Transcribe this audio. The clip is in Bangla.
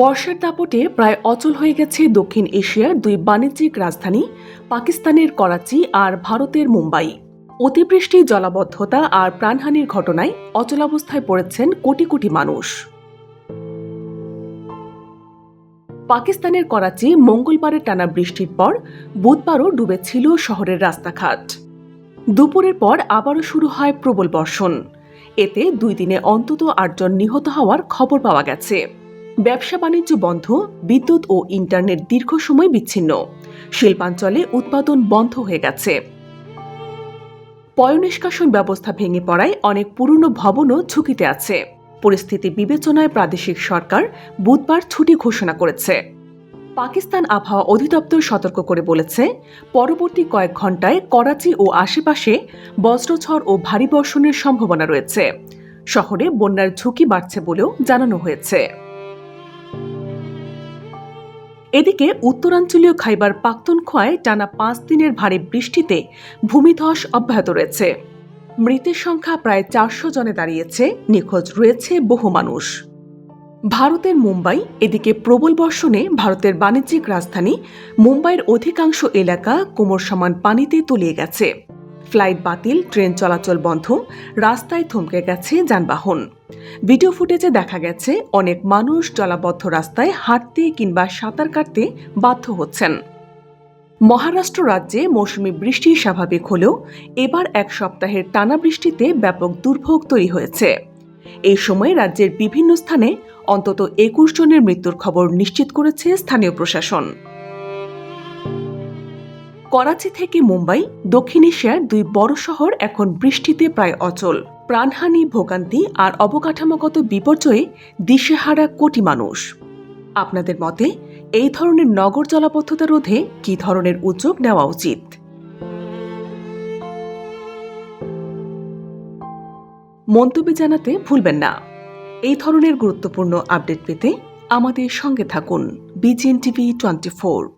বর্ষার দাপটে প্রায় অচল হয়ে গেছে দক্ষিণ এশিয়ার দুই বাণিজ্যিক রাজধানী, পাকিস্তানের করাচি আর ভারতের মুম্বাই। অতিবৃষ্টি, জলাবদ্ধতা আর প্রাণহানির ঘটনায় অচলাবস্থায় পড়েছেন কোটি কোটি মানুষ। পাকিস্তানের করাচি মঙ্গলবারের টানা বৃষ্টির পর বুধবারও ডুবেছিল শহরের রাস্তাঘাট। দুপুরের পর আবারও শুরু হয় প্রবল বর্ষণ। এতে দুই দিনে অন্তত আটজন নিহত হওয়ার খবর পাওয়া গেছে। ব্যবসা বাণিজ্য বন্ধ, বিদ্যুৎ ও ইন্টারনেট দীর্ঘ সময় বিচ্ছিন্ন। শিল্পাঞ্চলে উৎপাদন বন্ধ হয়ে গেছে। পয়নিষ্কাশন ব্যবস্থা ভেঙে পড়ায় অনেক পুরনো ভবনও ঝুঁকিতে আছে। পরিস্থিতি বিবেচনায় প্রাদেশিক সরকার বুধবার ছুটি ঘোষণা করেছে। পাকিস্তান আবহাওয়া অধিদপ্তর সতর্ক করে বলেছে, পরবর্তী কয়েক ঘন্টায় করাচি ও আশেপাশে বজ্রঝড় ও ভারী বর্ষণের সম্ভাবনা রয়েছে। শহরে বন্যার ঝুঁকি বাড়ছে বলেও জানানো হয়েছে। এদিকে উত্তরাঞ্চলীয় খাইবার পাখতুনখোয়ায় টানা পাঁচ দিনের ভারী বৃষ্টিতে ভূমিধস অব্যাহত রয়েছে। মৃতের সংখ্যা প্রায় চারশো জনে দাঁড়িয়েছে, নিখোঁজ রয়েছে বহু মানুষ। ভারতের মুম্বাই, এদিকে প্রবল বর্ষণে ভারতের বাণিজ্যিক রাজধানী মুম্বাইয়ের অধিকাংশ এলাকা কোমর সমান পানিতে তলিয়ে গেছে। ফ্লাইট বাতিল, ট্রেন চলাচল বন্ধ, রাস্তায় থমকে গেছে যানবাহন। ভিডিও ফুটেজে দেখা গেছে, অনেক মানুষ জলাবদ্ধ রাস্তায় হাঁটতে কিংবা সাঁতার কাটতে বাধ্য হচ্ছেন। মহারাষ্ট্র রাজ্যে মৌসুমি বৃষ্টি স্বাভাবিক হলেও এবার এক সপ্তাহের টানা বৃষ্টিতে ব্যাপক দুর্ভোগ তৈরি হয়েছে। এই সময় রাজ্যের বিভিন্ন স্থানে অন্তত একুশ জনের মৃত্যুর খবর নিশ্চিত করেছে স্থানীয় প্রশাসন। করাচি থেকে মুম্বাই, দক্ষিণ এশিয়ার দুই বড় শহর এখন বৃষ্টিতে প্রায় অচল। প্রাণহানি, ভোগান্তি আর অবকাঠামোগত বিপর্যয়ে দিশেহারা কোটি মানুষ। আপনাদের মতে, এই ধরনের নগর জলাবদ্ধতা রোধে কী ধরনের উদ্যোগ নেওয়া উচিত? মন্তব্য জানাতে ভুলবেন না। এই ধরনের গুরুত্বপূর্ণ আপডেট পেতে আমাদের সঙ্গে থাকুন। BGN TV twenty four.